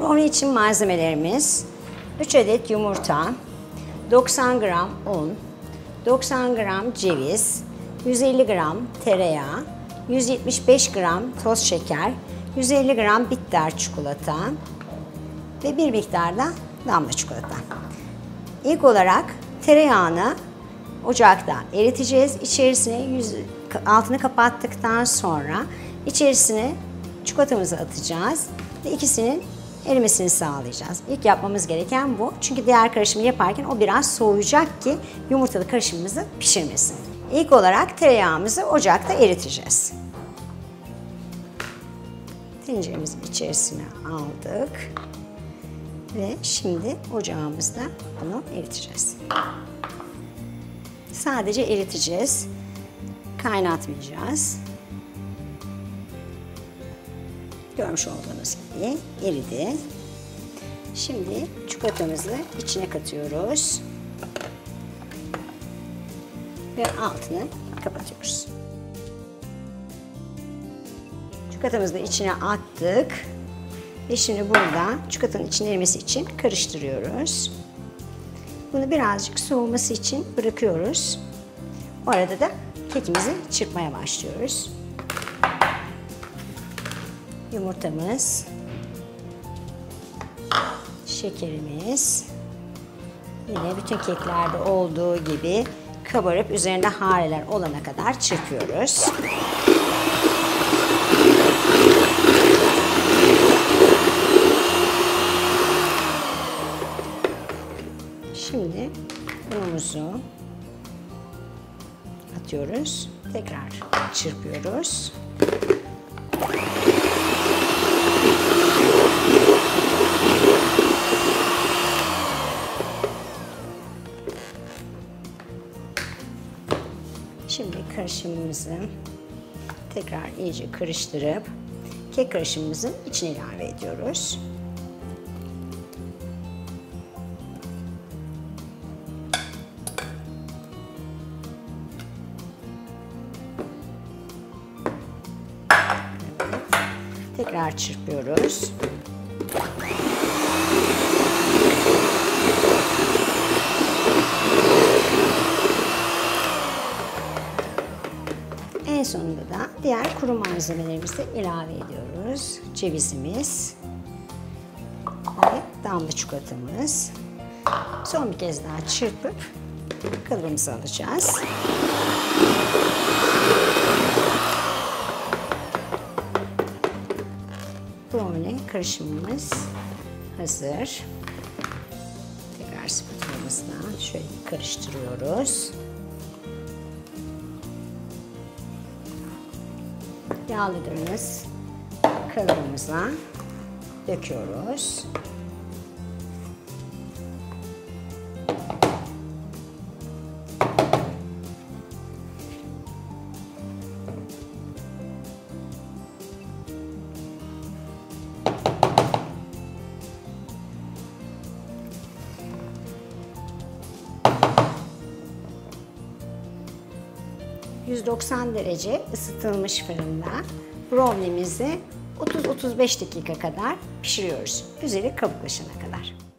Brownie için malzemelerimiz 3 adet yumurta, 90 gram un, 90 gram ceviz, 150 gram tereyağı, 175 gram toz şeker, 150 gram bitter çikolata ve bir miktar da damla çikolata. İlk olarak tereyağını ocakta eriteceğiz. İçerisine yüz, altını kapattıktan sonra içerisine çikolatamızı atacağız ve ikisinin erimesini sağlayacağız. İlk yapmamız gereken bu. Çünkü diğer karışımı yaparken o biraz soğuyacak ki yumurtalı karışımımızı pişirmesin. İlk olarak tereyağımızı ocakta eriteceğiz. Tenceremizin içerisine aldık. Ve şimdi ocağımızda bunu eriteceğiz. Sadece eriteceğiz. Kaynatmayacağız. Görmüş olduğunuz gibi eridi. Şimdi çikolatamızı içine katıyoruz. Ve altını kapatıyoruz. Çikolatamızı da içine attık. Ve şimdi burada çikolatanın içine erimesi için karıştırıyoruz. Bunu birazcık soğuması için bırakıyoruz. O arada da kekimizi çırpmaya başlıyoruz. Yumurtamız, şekerimiz, yine bütün keklerde olduğu gibi kabarıp üzerinde hareler olana kadar çırpıyoruz. Şimdi unumuzu atıyoruz. Tekrar çırpıyoruz. Şimdi karışımımızı tekrar iyice karıştırıp kek karışımımızın içine ilave ediyoruz. Tekrar çırpıyoruz. En sonunda da diğer kuru malzemelerimizi ilave ediyoruz. Cevizimiz ve damla çikolatamız. Son bir kez daha çırpıp kalıbımıza alacağız. brownie karışımımız hazır. Tekrar spatulamızla şöyle karıştırıyoruz. Yağladığımız kalıbımıza döküyoruz. ...190 derece ısıtılmış fırında brownie'mizi 30-35 dakika kadar pişiriyoruz. Üzeri kabuklaşana kadar.